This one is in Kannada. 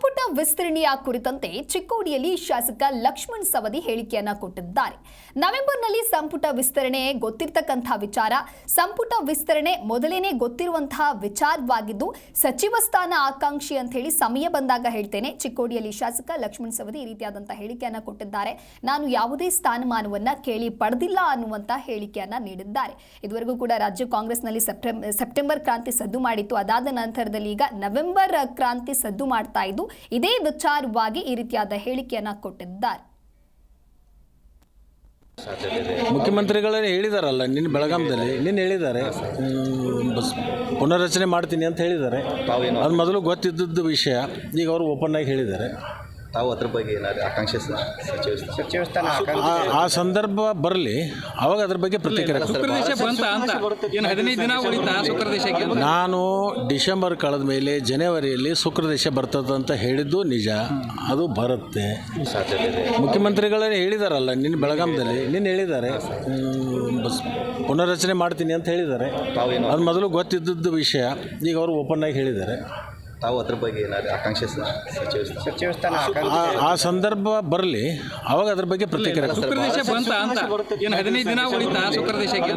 সম্পূর্ণ ಸಂಪುಟ ವಿಸ್ತರಣೆಯ ಕುರಿತಂತೆ ಚಿಕ್ಕೋಡಿಯಲ್ಲಿ ಶಾಸಕ ಲಕ್ಷ್ಮಣ್ ಸವದಿ ಹೇಳಿಕೆಯನ್ನ ಕೊಟ್ಟಿದ್ದಾರೆ. ನವೆಂಬರ್ನಲ್ಲಿ ಸಂಪುಟ ವಿಸ್ತರಣೆ ಗೊತ್ತಿರ್ತಕ್ಕಂಥ ವಿಚಾರ. ಸಂಪುಟ ವಿಸ್ತರಣೆ ಮೊದಲೇನೆ ಗೊತ್ತಿರುವಂತಹ ವಿಚಾರವಾಗಿದ್ದು, ಸಚಿವ ಸ್ಥಾನ ಆಕಾಂಕ್ಷಿ ಅಂತ ಹೇಳಿ ಸಮಯ ಬಂದಾಗ ಹೇಳ್ತೇನೆ. ಚಿಕ್ಕೋಡಿಯಲ್ಲಿ ಶಾಸಕ ಲಕ್ಷ್ಮಣ್ ಸವದಿ ಈ ರೀತಿಯಾದಂತಹ ಹೇಳಿಕೆಯನ್ನ ಕೊಟ್ಟಿದ್ದಾರೆ. ನಾನು ಯಾವುದೇ ಸ್ಥಾನಮಾನವನ್ನ ಕೇಳಿ ಪಡೆದಿಲ್ಲ ಅನ್ನುವಂತ ಹೇಳಿಕೆಯನ್ನ ನೀಡಿದ್ದಾರೆ. ಇದುವರೆಗೂ ಕೂಡ ರಾಜ್ಯ ಕಾಂಗ್ರೆಸ್ನಲ್ಲಿ ಸೆಪ್ಟೆಂಬರ್ ಸೆಪ್ಟೆಂಬರ್ ಕ್ರಾಂತಿ ಸದ್ದು ಮಾಡಿತ್ತು. ಅದಾದ ನಂತರದಲ್ಲಿ ಈಗ ನವೆಂಬರ್ ಕ್ರಾಂತಿ ಸದ್ದು ಮಾಡ್ತಾ ಇದ್ದು ಇದೇ ವಿಚಾರವಾಗಿ ಈ ರೀತಿಯಾದ ಹೇಳಿಕೆಯನ್ನ ಕೊಟ್ಟಿದ್ದಾರೆ. ಮುಖ್ಯಮಂತ್ರಿಗಳೇ ಹೇಳಿದಾರಲ್ಲ ನಿನ್ನ ಬೆಳಗಾಮದಲ್ಲಿ ನಿನ್ನ ಹೇಳಿದ್ದಾರೆ ಬಸ್ ಪುನರ್ರಚನೆ ಮಾಡ್ತೀನಿ ಅಂತ ಹೇಳಿದ್ದಾರೆ ಅದು ಮೊದಲು ಗೊತ್ತಿದ್ದದ್ದು ವಿಷಯ ಈಗ ಅವರು ಓಪನ್ ಆಗಿ ಹೇಳಿದ್ದಾರೆ. ತಾವು ಅದ್ರ ಬಗ್ಗೆ ಏನಾದ್ರು ಆಕಾಂಕ್ಷೆ ಸ- ಸಚಿವ ಸ್ಥಾನ- ಸಚಿವ ಸ್ಥಾನ ಆ- ಆ ಸಂದರ್ಭ ಬರಲಿ ಅವಾಗ ಅದ್ರ ಬಗ್ಗೆ ಪ್ರತಿಕ್ರಿಯೆ ಕೊಡ್ತೀನಿ. ಶುಕ್ರದೇಶ ಬಂತ ಅಂತ. ಏನು ಹದಿನೈದು ದಿನ ಉಳಿತಾ ಶುಕ್ರದೇಶಕ್ಕೆ ನಾನು ಡಿಸೆಂಬರ್ ಕಳೆದ ಮೇಲೆ ಜನವರಿಯಲ್ಲಿ ಶುಕ್ರದೇಶ ಬರ್ತದೆ ಅಂತ ಹೇಳಿದ್ದು ನಿಜ. ಅದು ಬರುತ್ತೆ. ಸಾಧ್ಯತೆ ಇದೆ. ಮುಖ್ಯಮಂತ್ರಿಗಳೇ ಹೇಳಿದಾರಲ್ಲ ನಿನ್ನ ಬೆಳಗಾಂದಲ್ಲಿ ನಿನ್ನ ಹೇಳಿದ್ದಾರೆ. ಹ್ಮ್, ಬಸ್ ಪುನರ್ರಚನೆ ಮಾಡ್ತೀನಿ ಅಂತ ಹೇಳಿದ್ದಾರೆ. ತಾವೇನು ಅದು ಮೊದಲು ಗೊತ್ತಿದ್ದದ್ದು ವಿಷಯ ಈಗ ಅವರು ಓಪನ್ ಆಗಿ ಹೇಳಿದ್ದಾರೆ. ತಾವು ಅದ್ರ ಬಗ್ಗೆ ಏನಾದ್ರು ಆಕಾಂಕ್ಷೆ ಸಚಿವ ಸಚಿವ ಸ್ಥಾನ ಆ- ಆ ಸಂದರ್ಭ ಬರಲಿ ಅವಾಗ ಅದ್ರ ಬಗ್ಗೆ ಪ್ರತಿಕ್ರಿಯೆ ಕೊಡ್ತೀನಿ. ಬಂತ ಅಂತ. ಏನು ಹದಿನೈದು ದಿನ ಉಳಿತಾ ಶುಕ್ರದೇಶಕ್ಕೆ